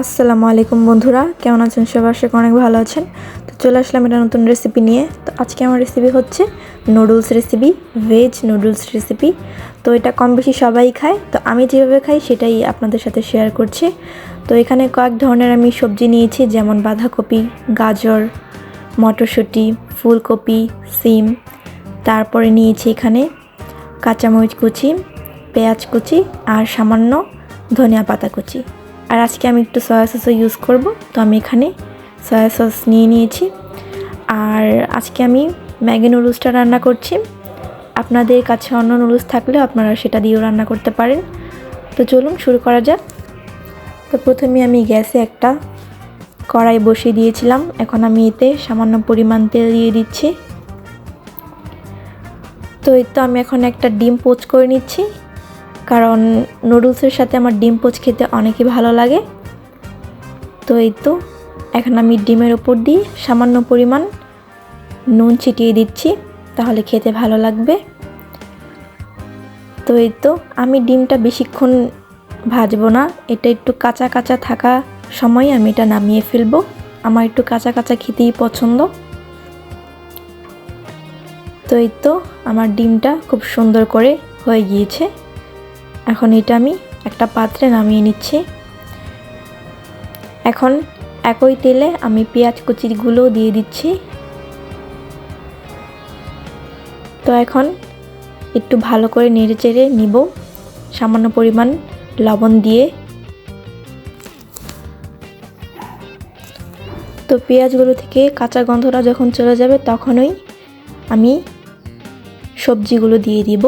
আসসালামু আলাইকুম বন্ধুরা, কেমন আছেন সবাই? আশা অনেক ভালো আছেন। তো চলে আসলাম একটা নতুন রেসিপি নিয়ে। তো আজকে আমার রেসিপি হচ্ছে noodles recipe veg noodles recipe তো এটা কম বেশি সবাই খায়। তো আমি যেভাবে খাই, সেটাই আপনাদের সাথে শেয়ার করছি। তো এখানে কয়েক ধরনের আমি সবজি নিয়েছি, যেমন বাঁধাকপি, গাজর, মটরশুঁটি, ফুলকপি, সিম। তারপরে নিয়েছি এখানে কাঁচামরিচ কুচি, পেঁয়াজ কুচি আর সামান্য ধনিয়া পাতা কুচি। আর আজকে আমি একটু সয়া সসও ইউজ করব। তো আমি এখানে সয়া সস নিয়ে নিয়েছি। আর আজকে আমি ম্যাগি নুডলসটা রান্না করছি। আপনাদের কাছে অন্য নুডলস থাকলেও আপনারা সেটা দিয়েও রান্না করতে পারেন। তো চলুন শুরু করা যাক। তো প্রথমে আমি গ্যাসে একটা কড়াই বসিয়ে দিয়েছিলাম। এখন আমি এতে সামান্য পরিমাণ তেল দিয়ে দিচ্ছি। তো এই তো আমি এখন একটা ডিম পোচ করে নিচ্ছি। কারণ নুডলসের সাথে আমার ডিম পোচ খেতে অনেকই ভালো লাগে। তো এই তো, এখন আমি ডিমের ওপর দিয়ে সামান্য পরিমাণ নুন ছিটিয়ে দিচ্ছি, তাহলে খেতে ভালো লাগবে। তো এই তো, আমি ডিমটা বেশিক্ষণ ভাজবো না, এটা একটু কাঁচা কাঁচা থাকা সময় আমি এটা নামিয়ে ফেলব। আমার একটু কাঁচা কাঁচা খেতেই পছন্দ। তো এই তো, আমার ডিমটা খুব সুন্দর করে হয়ে গিয়েছে। এখন এটা আমি একটা পাত্রে নামিয়ে নিচ্ছি। এখন একই তেলে আমি পেঁয়াজ কুচিগুলো দিয়ে দিচ্ছি। তো এখন একটু ভালো করে নেড়ে চেড়ে নিব। সামান্য পরিমাণ লবণ দিয়ে। তো পেঁয়াজগুলো থেকে কাঁচা গন্ধটা যখন চলে যাবে তখনই আমি সবজিগুলো দিয়ে দিব।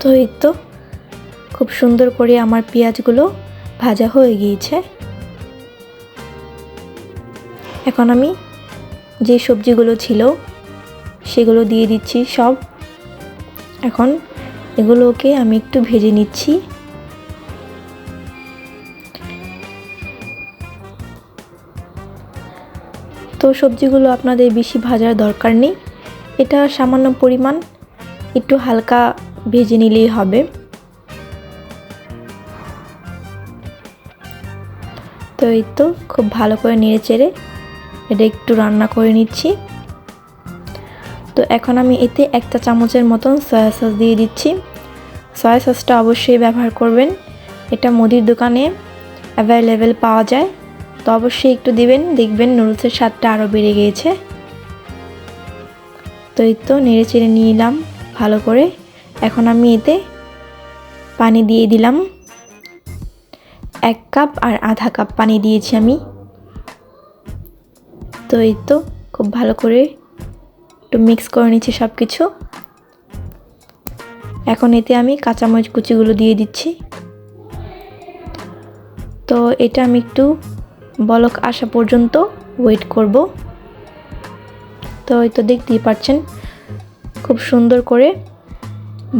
তো এই তো। খুব সুন্দর করে আমার পেঁয়াজগুলো ভাজা হয়ে গিয়েছে। এখন আমি যে সবজিগুলো ছিল, সেগুলো দিয়ে দিচ্ছি সব। এখন এগুলোকে আমি একটু ভেজে নিচ্ছি। তো সবজিগুলো আপনাদের বেশি ভাজার দরকার নেই। এটা সামান্য পরিমাণ, একটু হালকা ভেজে নিলেই হবে। তো এই তো খুব ভালো করে নেড়ে চেড়ে এটা একটু রান্না করে নিচ্ছি। তো এখন আমি এতে একটা চামচের মতন সয়া সস দিয়ে দিচ্ছি। সয়া সসটা অবশ্যই ব্যবহার করবেন। এটা মুদির দোকানে অ্যাভেলেবেল পাওয়া যায়। তো অবশ্যই একটু দিবেন, দেখবেন নুডলসের স্বাদটা আরও বেড়ে গিয়েছে। তো এই তো নেড়ে চেড়ে নিলাম ভালো করে। এখন আমি এতে পানি দিয়ে দিলাম। এক কাপ আর আধা কাপ পানি দিয়েছি আমি। তো এই তো, খুব ভালো করে একটু মিক্স করে নিচ্ছি সব কিছু এখন এতে আমি কাঁচামরিচ কুচিগুলো দিয়ে দিচ্ছি। তো এটা আমি একটু বলক আসা পর্যন্ত ওয়েট করব। তো এই তো দেখতেই পাচ্ছেন, খুব সুন্দর করে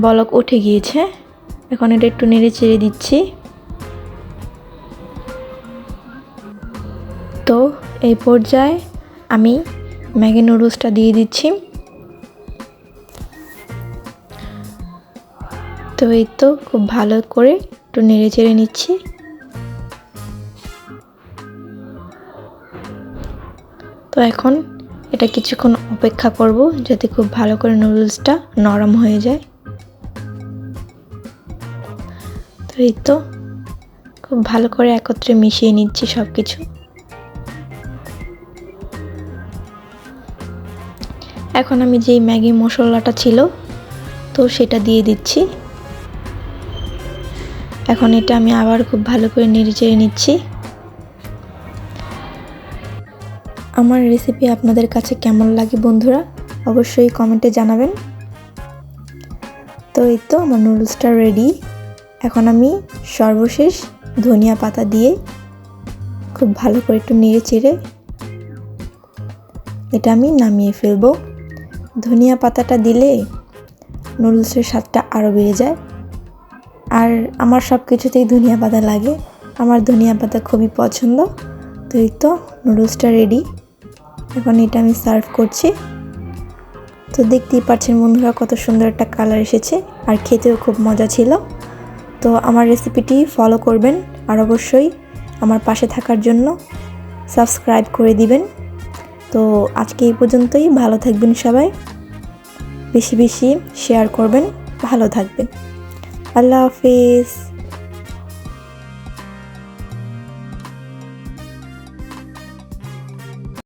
বলক উঠে গিয়েছে। এখন এটা একটু নেড়ে চেড়ে দিচ্ছি। তো এই পর্যায়ে আমি ম্যাগি নুডলসটা দিয়ে দিচ্ছি। তো এই তো খুব ভালো করে একটু নেড়ে চেড়ে নিচ্ছি। তো এখন এটা কিছুক্ষণ অপেক্ষা করব যাতে খুব ভালো করে নুডলসটা নরম হয়ে যায়। এই তো। খুব ভালো করে একত্রে মিশিয়ে নিচ্ছি সব কিছু এখন আমি যেই ম্যাগি মশলাটা ছিল, তো সেটা দিয়ে দিচ্ছি। এখন এটা আমি আবার খুব ভালো করে নেড়ে নিচ্ছি। আমার রেসিপি আপনাদের কাছে কেমন লাগে বন্ধুরা, অবশ্যই কমেন্টে জানাবেন। তো এই তো আমার নুডলসটা রেডি এখন আমি সর্বশেষ ধনিয়া পাতা দিয়ে খুব ভালো করে একটু নেড়ে চেড়ে এটা আমি নামিয়ে ফেলব। ধনিয়া পাতাটা দিলে নুডলসের স্বাদটা আরও বেড়ে যায়। আর আমার সব কিছুতেই ধনিয়া পাতা লাগে। আমার ধনিয়া পাতা খুবই পছন্দ। তো এই তো নুডলসটা রেডি এখন এটা আমি সার্ভ করছি। তো দেখতেই পাচ্ছেন বন্ধুরা কত সুন্দর একটা কালার এসেছে। আর খেতেও খুব মজা ছিল। তো আমার রেসিপিটি ফলো করবেন আর অবশ্যই আমার পাশে থাকার জন্য সাবস্ক্রাইব করে দিবেন। তো আজকে এই পর্যন্তই, ভালো থাকবেন সবাই। বেশি বেশি শেয়ার করবেন, ভালো থাকবেন। আল্লাহ হাফিজ।